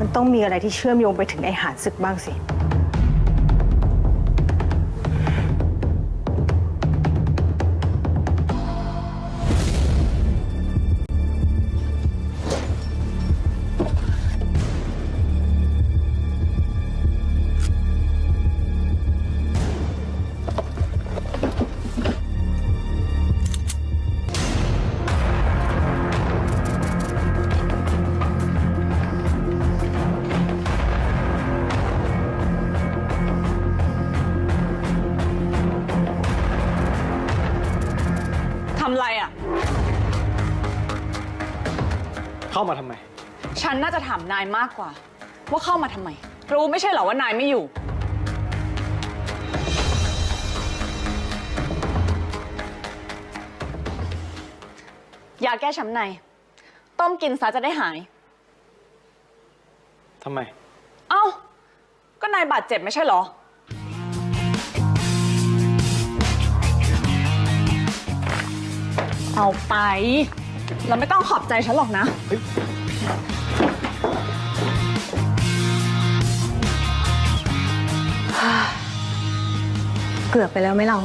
มันต้องมีอะไรที่เชื่อมโยงไปถึงไอหานศึกบ้างสิ ทำไรอะ เข้ามาทำไม ฉันน่าจะถามนายมากกว่า ว่าเข้ามาทำไม รู้ไม่ใช่เหรอว่านายไม่อยู่ ยาแก้ช้ำใน ต้มกินซะจะได้หาย ทำไม เอ้า ก็นายบาดเจ็บไม่ใช่เหรอ เอาไป เราไม่ต้องขอบใจฉันหรอกนะ เกือบไปแล้วไหมเรา